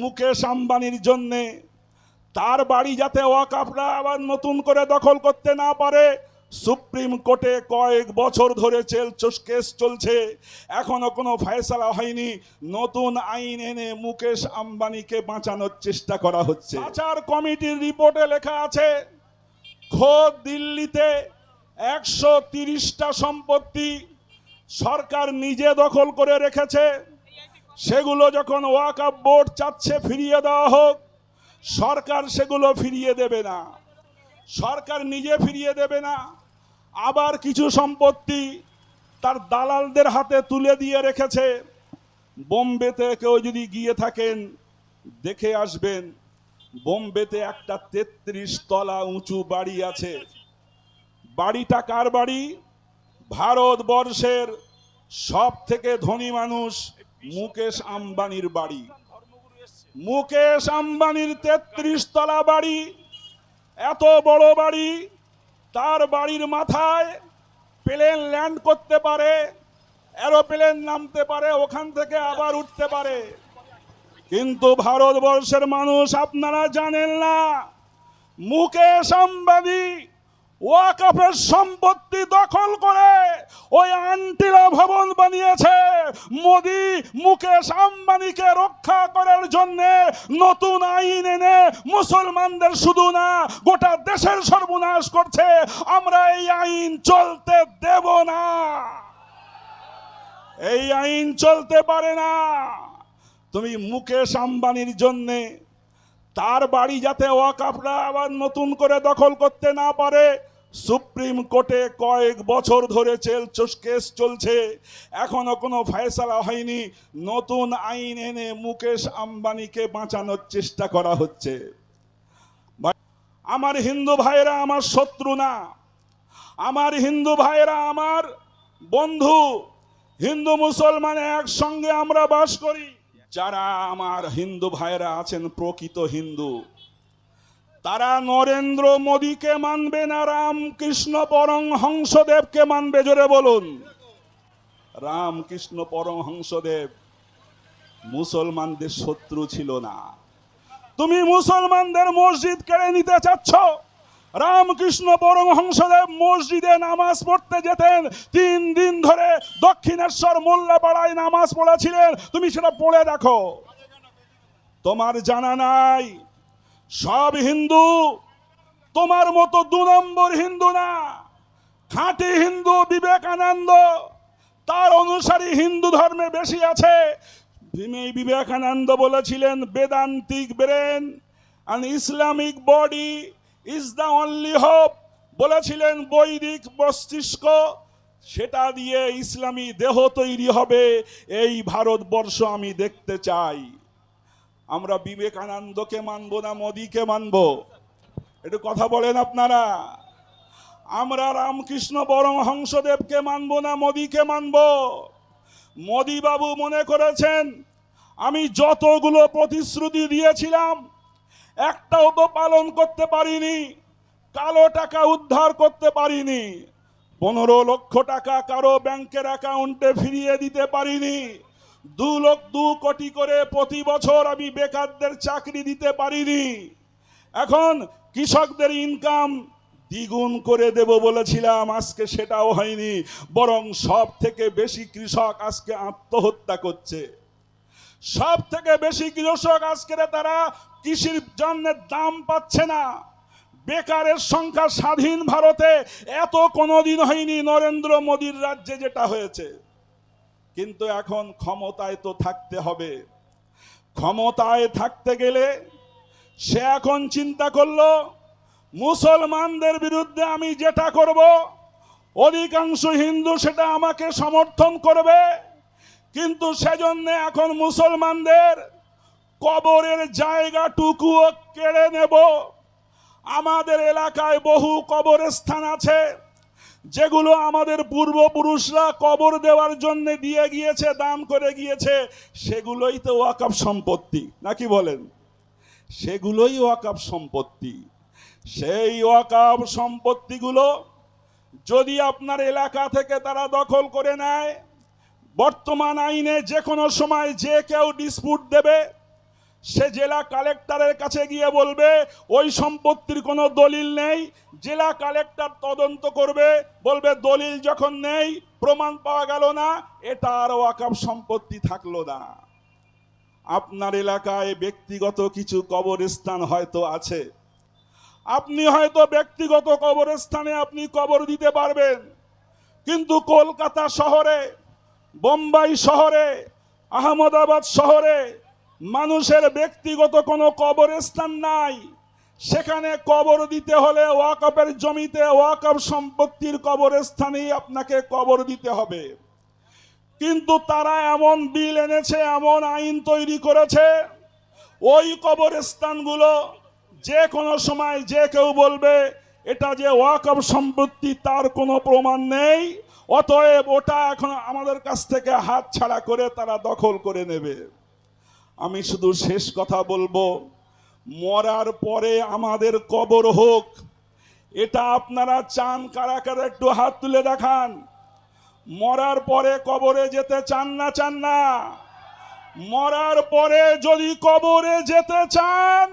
মুকেশ আম্বানির জন্যে তার বাড়ি যাতে ওয়াকাফরা আবার নতুন করে দখল করতে না পারে, সুপ্রিম কোর্টে কয়েক বছর ধরে চেল কেস চলছে। এখনও কোনো ফয়সালা হয়নি। নতুন আইন এনে মুকেশ আম্বানিকে বাঁচানোর চেষ্টা করা হচ্ছে। আচার কমিটির রিপোর্টে লেখা আছে, খোদ দিল্লিতে একশো তিরিশটা সম্পত্তি সরকার নিজে দখল করে রেখেছে। সেগুলো যখন ওয়াকআপ বোর্ড চাচ্ছে ফিরিয়ে দেওয়া হোক, সরকার সেগুলো ফিরিয়ে দেবে না। সরকার নিজে ফিরিয়ে দেবে না। আবার কিছু সম্পত্তি তার দালালদের হাতে তুলে দিয়ে রেখেছে। বোম্বেতে কেউ যদি গিয়ে থাকেন, দেখে আসবেন, বোম্বেতে একটা তেত্রিশ তলা উঁচু বাড়ি আছে। বাড়িটা কার বাড়ি? ভারতবর্ষের সব থেকে ধনী মানুষ মুকেশ আম্বানির বাড়ি। মুকেশ আম্বানির তেত্রিশ তলা বাড়ি। এত বড় বাড়ি, তার বাড়ির মাথায় প্লেন ল্যান্ড করতে পারে, এরোপ্লেন নামতে পারে, ওখান থেকে আবার উঠতে পারে। কিন্তু ভারতবর্ষের মানুষ আপনারা জানেন না, মুকেশ আম্বানি ওয়াকাফের সম্পত্তি দখল করে ওই আন্টিরা ভবন বানিয়েছে। মোদি মুকেশ আম্বানিকে রক্ষা করার জন্য নতুন আইন এনে মুসলমানদের শুধু না, গোটা দেশের সর্বনাশ করছে। আমরা এই আইন চলতে দেব না। এই আইন চলতে পারে না। তুমি মুকেশ আম্বানির জন্যে তার বাড়ি যাতে ওয়াকাফরা আবার নতুন করে দখল করতে না পারে সুপ্রিম কোর্টে কয়েক বছর ধরে চেল কেস চলছে। এখনও কোনো ফয়সালা হয়নি। নতুন আইন এনে মুকেশ আম্বানিকে বাঁচানোর চেষ্টা করা হচ্ছে। আমার হিন্দু ভাইয়েরা আমার শত্রু না। আমার হিন্দু ভাইয়েরা আমার বন্ধু। হিন্দু মুসলমান একসঙ্গে আমরা বাস করি। যারা আমার হিন্দু ভাইয়েরা আছেন প্রকৃত হিন্দু। তারা নরেন্দ্র মোদীকে মানবে না, রামকৃষ্ণ পরমহংসদেবকে মানবে, জোরে বলুন। রামকৃষ্ণ পরমহংসদেব মুসলমানদের শত্রু ছিল না। তুমি মুসলমানদের মসজিদ কেড়ে নিতে চাচ্ছ? রামকৃষ্ণ পরমহংসদেব মসজিদে নামাজ পড়তে যেতেন। তিন দিন ধরে দক্ষিণেশ্বর মোল্লাপাড়ায় নামাজ পড়েছিলেন। তুমি সেটা পড়ে দেখো। তোমার জানা নাই। সব হিন্দু, তোমার মতো দু নম্বর হিন্দু না। খাঁটি হিন্দু বিবেকানন্দ, তার অনুসারী হিন্দু ধর্মে বেশি আছে। ভীমে বিবেকানন্দ বলেছিলেন, Vedantic brain and Islamic body is the only hope বলেছিলেন বৈদিক মস্তিষ্ক। সেটা দিয়ে ইসলামী দেহ তৈরি হবে। এই ভারতবর্ষ আমি দেখতে চাই। আমরা বিবেকানন্দকে মানবো না মোদীকে মানবো? একটু কথা বলেন আপনারা। আমরা রামকৃষ্ণ পরমহংসদেবকে মানবো না মোদীকে মানবো? মোদী বাবু মনে করেছেন, আমি যতগুলো প্রতিশ্রুতি দিয়েছিলাম, একটাও তো পালন করতে পারিনি, কালো টাকা উদ্ধার করতে পারিনি, পনেরো লক্ষ টাকা কারও ব্যাংকের অ্যাকাউন্টে ফিরিয়ে দিতে পারিনি। দু লক্ষ দু কোটি করে প্রতি বছর আমি বেকারদের চাকরি দিতে পারিনি। এখন কৃষকদের ইনকাম দ্বিগুণ করে দেব বলেছিলাম, আজকে সেটাও হয়নি। বরং সব থেকে বেশি কৃষক আজকে আত্মহত্যা করছে। সব থেকে বেশি কৃষক আজকে তারা কৃষির জন্য দাম পাচ্ছে না। বেকারের সংখ্যা স্বাধীন ভারতে এত কোনোদিন হয়নি, নরেন্দ্র মোদীর রাজ্যে যেটা হয়েছে। কিন্তু এখন ক্ষমতায় তো থাকতে হবে। ক্ষমতায় থাকতে গেলে সে এখন চিন্তা করল, মুসলমানদের বিরুদ্ধে আমি যেটা করব, অধিকাংশ হিন্দু সেটা আমাকে সমর্থন করবে। কিন্তু সেজন্য এখন মুসলমানদের কবরের জায়গাটুকুও কেড়ে নেব। আমাদের এলাকায় বহু কবরস্থান আছে। যেগুলো আমাদের পূর্বপুরুষরা কবর দেওয়ার জন্য দিয়ে গিয়েছে, দান করে গিয়েছে, সেগুলোই তো ওয়াকাফ সম্পত্তি। নাকি বলেন? সেগুলোই ওয়াকাফ সম্পত্তি। সেই ওয়াকাফ সম্পত্তিগুলো যদি আপনার এলাকা থেকে তারা দখল করে নেয়, বর্তমান আইনে যে কোনো সময় যে কেউ ডিসপুট দেবে সে জেলা কালেক্টরের কাছে গিয়ে বলবে, ওই সম্পত্তির কোনো দলিল নেই। জেলা কালেক্টর তদন্ত করবে, বলবে, দলিল যখন নেই, প্রমাণ পাওয়া গেল না, এটা আর ওয়াকাব সম্পত্তি থাকল না। আপনার এলাকায় ব্যক্তিগত কিছু কবরস্থান হয়তো আছে। আপনি হয়তো ব্যক্তিগত কবরস্থানে আপনি কবর দিতে পারবেন, কিন্তু কলকাতা শহরে, বোম্বাই শহরে, আহমদাবাদ শহরে মানুষের ব্যক্তিগত কোনো কবরস্থান নাই। সেখানে কবর দিতে হলে ওয়াকফের জমিতে ওয়াকফ সম্পত্তির কবরস্থানেই আপনাকে কবর দিতে হবে। কিন্তু তারা এমন বিল এনেছে, এমন আইন তৈরি করেছে, ওই কবরস্থানগুলো যে কোনো সময় যে কেউ বলবে, এটা যে ওয়াকফ সম্পত্তি তার কোনো প্রমাণ নেই, অতএব ওটা এখন আমাদের কাছ থেকে হাত ছাড়া করে তারা দখল করে নেবে। আমি শুধু শেষ কথা বলব, মরার পরে আমাদের কবর হোক, এটা আপনারা চান কারা কারা একটু হাত তুলে দেখান। মরার পরে কবরে যেতে চান না চান না। মরার পরে যদি কবরে যেতে চান,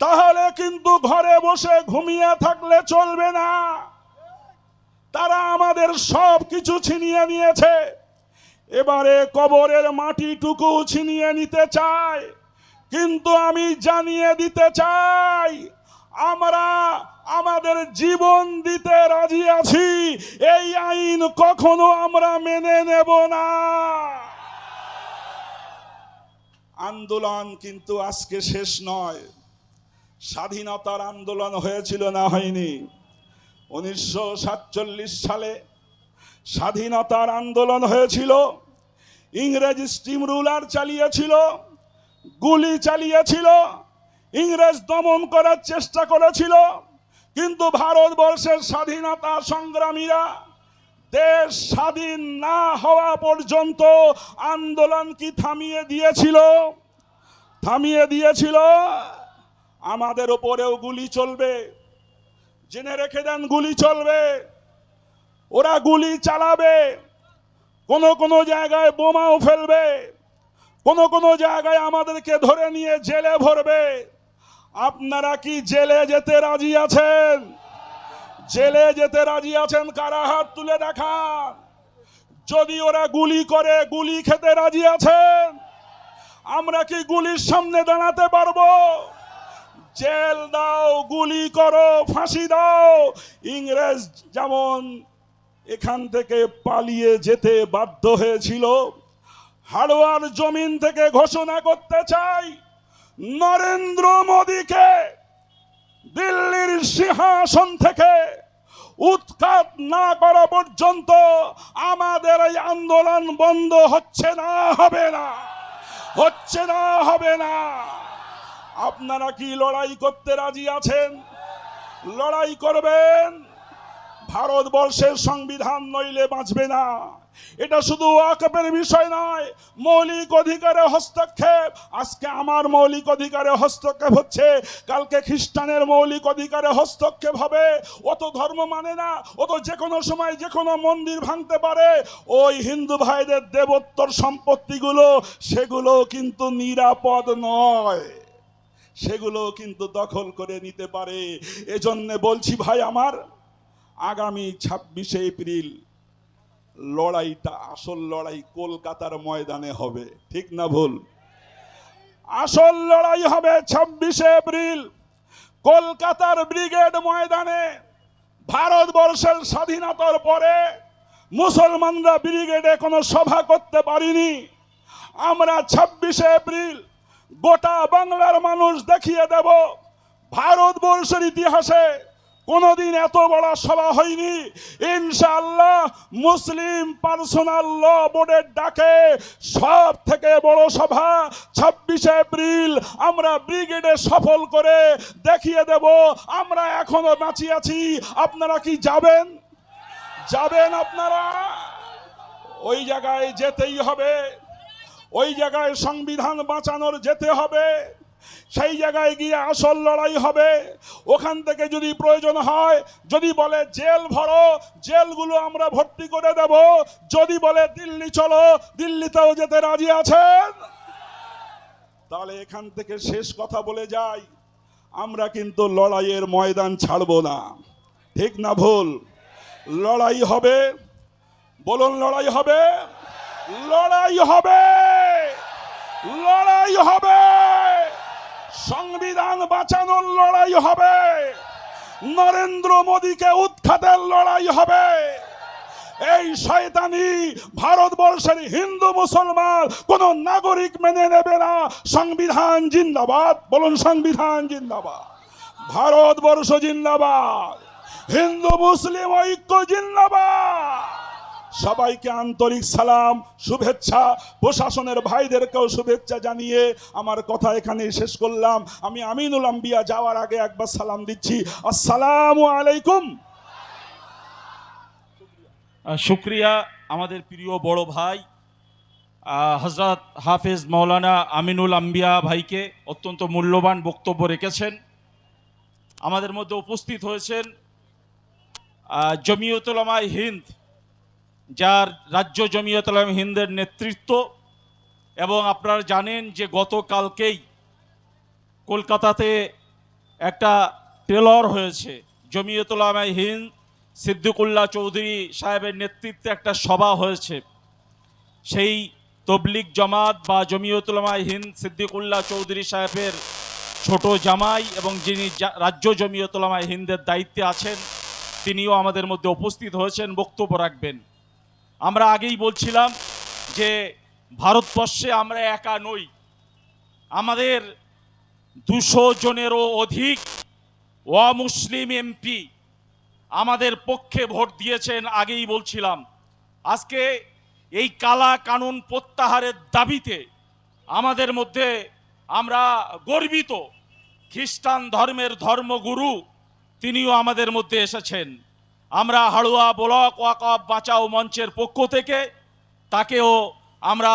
তাহলে কিন্তু ঘরে বসে ঘুমিয়ে থাকলে চলবে না। তারা আমাদের সব কিছু ছিনিয়ে নিয়েছে। এবারে কবরের মাটিটুকু ছিনিয়ে নিতে চায় কিন্তু আমি জানিয়ে দিতে চাই, আমরা আমাদের জীবন দিতে রাজি আছি। এই আইন কখনো আমরা মেনে নেব না। আন্দোলন কিন্তু আজকে শেষ নয়। স্বাধীনতার আন্দোলন হয়েছিল না হয়নি। উনিশশো সাতচল্লিশ সালে স্বাধীনতার আন্দোলন হয়েছিল। ইংরেজ স্টিম রুলার চালিয়েছিল, গুলি চালিয়েছিল, ইংরেজ দমন করার চেষ্টা করেছিল, কিন্তু ভারতবর্ষের স্বাধীনতা সংগ্রামীরা দেশ স্বাধীন না হওয়া পর্যন্ত আন্দোলন কি থামিয়ে দিয়েছিল? থামিয়ে দিয়েছিল, আমাদের ওপরেও গুলি চলবে। জেনে রেখে দেন, গুলি চলবে। ওরা গুলি চালাবে। কোনো কোনো জায়গায় বোমাও ফেলবে, কোনো কোনো জায়গায় আমাদেরকে ধরে নিয়ে জেলে ভরবে। আপনারা কি জেলে যেতে রাজি আছেন? জেলে যেতে রাজি আছেন কারা? হাত তুলে দেখান। যদি ওরা গুলি করে, গুলি খেতে রাজি আছেন? আমরা কি গুলির সামনে দাঁড়াতে পারব? জেল দাও, গুলি করো, ফাঁসি দাও। ইংরেজ যেমন এখান থেকে পালিয়ে যেতে বাধ্য হয়েছিল। হাড়োয়ার জমিন থেকে ঘোষণা করতে চাই, নরেন্দ্র মোদীকে। দিল্লির সিংহাসন থেকে উৎখাত না করা পর্যন্ত আমাদের এই আন্দোলন বন্ধ হচ্ছে না, হবে না, হচ্ছে না, হবে না। আপনারা কি লড়াই করতে রাজি আছেন? লড়াই করবেন? ভারতবর্ষের সংবিধান নইলে বাঁচবে না। এটা শুধু ওয়াকফের বিষয় নয়, মৌলিক অধিকারে হস্তক্ষেপ। আজকে আমার মৌলিক অধিকারে হস্তক্ষেপ হচ্ছে, কালকে খ্রিস্টানের মৌলিক অধিকারে হস্তক্ষেপ হবে। অত ধর্ম মানে না অত যে কোনো সময় যে কোনো মন্দির ভাঙতে পারে। ওই হিন্দু ভাইদের দেবোত্তর সম্পত্তিগুলো সেগুলো কিন্তু নিরাপদ নয়। সেগুলো কিন্তু দখল করে নিতে পারে। এজন্যে বলছি ভাই আমার আগামী ছাব্বিশে এপ্রিল লড়াইটা, আসল লড়াই কলকাতার ময়দানে হবে, ঠিক না ভুল? আসল লড়াই হবে ছাব্বিশে এপ্রিল কলকাতার ব্রিগেড ময়দানে। ভারতবর্ষের স্বাধীনতার পরে মুসলমানরা ব্রিগেডে কোনো সভা করতে পারিনি। আমরা ছাব্বিশে এপ্রিল গোটা বাংলার মানুষ দেখিয়ে দেব, ভারতবর্ষের ইতিহাসে কোনোদিন এত বড় সভা হয়নি। ইনশাআল্লাহ মুসলিম পার্সোনাল ল বোর্ডের ডাকে সব থেকে বড় সভা ছাব্বিশে এপ্রিল আমরা ব্রিগেডে সফল করে দেখিয়ে দেব। আমরা এখনও বাঁচিয়ে আছি। আপনারা কি যাবেন? যাবেন আপনারা? ওই জায়গায় যেতেই হবে। ওই জায়গায় সংবিধান বাঁচানোর যেতে হবে। সেই জায়গায় গিয়ে আসল লড়াই হবে। ওখান থেকে যদি প্রয়োজন হয়, যদি বলে জেল ভরো, জেলগুলো আমরা ভর্তি করে দেব। যদি বলে দিল্লি চলো, দিল্লিতেও যেতে রাজি আছেন? তাহলে এখান থেকে শেষ কথা বলে যাই। আমরা কিন্তু লড়াইয়ের ময়দান ছাড়বো না। ঠিক না ভুল? লড়াই হবে। বলুন লড়াই হবে। লড়াই হবে। লড়াই হবে। সংবিধান বাঁচানোর লড়াই হবে। নরেন্দ্র মোদীকে উৎখাতের লড়াই হবে। এই শয়তানি ভারতবর্ষের হিন্দু মুসলমান কোন নাগরিক মেনে নেবে না। সংবিধান জিন্দাবাদ। বলুন, সংবিধান জিন্দাবাদ। ভারতবর্ষ জিন্দাবাদ। হিন্দু, মুসলিম ঐক্য জিন্দাবাদ। সবাইকে আন্তরিক সালাম শুভেচ্ছা। প্রশাসনের ভাইদেরকেও শুভেচ্ছা জানিয়ে আমার কথা এখানে শেষ করলাম। আমি আমিনুল আম্বিয়া যাওয়ার আগে একবার সালাম দিচ্ছি। আসসালামু আলাইকুম। শুক্রিয়া আমাদের প্রিয় বড় ভাই হজরত হাফেজ মৌলানা আমিনুল আম্বিয়া ভাইকে অত্যন্ত মূল্যবান বক্তব্য রেখেছেন। আমাদের মধ্যে উপস্থিত হয়েছেন আহ, জমিয়তুলামাই হিন্দ যার রাজ্য জমিয়তুলামা হিন্দের নেতৃত্ব, এবং আপনারা জানেন যে গতকালকেই কলকাতাতে একটা টেলর হয়েছে জমিয়তুলামাই হিন্দ সিদ্দিকুল্লাহ চৌধুরী সাহেবের নেতৃত্বে একটা সভা হয়েছে। সেই তবলিক জামাত বা জমিয়তুলামাই হিন্দ সিদ্দিকুল্লাহ চৌধুরী সাহেবের ছোট জামাই এবং যিনি রাজ্য জমিয়তুলামাই হিন্দের দায়িত্বে আছেন, তিনিও আমাদের মধ্যে উপস্থিত হয়েছেন, বক্তব্য রাখবেন। আমরা আগেই বলছিলাম যে ভারতবর্ষে আমরা একা নই। আমাদের দুশো জনেরও অধিক অমুসলিম এমপি আমাদের পক্ষে ভোট দিয়েছেন আগেই বলছিলাম। আজকে এই কালা কানুন প্রত্যাহারের দাবিতে আমাদের মধ্যে আমরা গর্বিত খ্রিস্টান ধর্মের ধর্মগুরু তিনিও আমাদের মধ্যে এসেছেন। আমরা হাড়ুয়া ব্লক ওয়াকফ বাঁচাও মঞ্চের পক্ষ থেকে তাকেও আমরা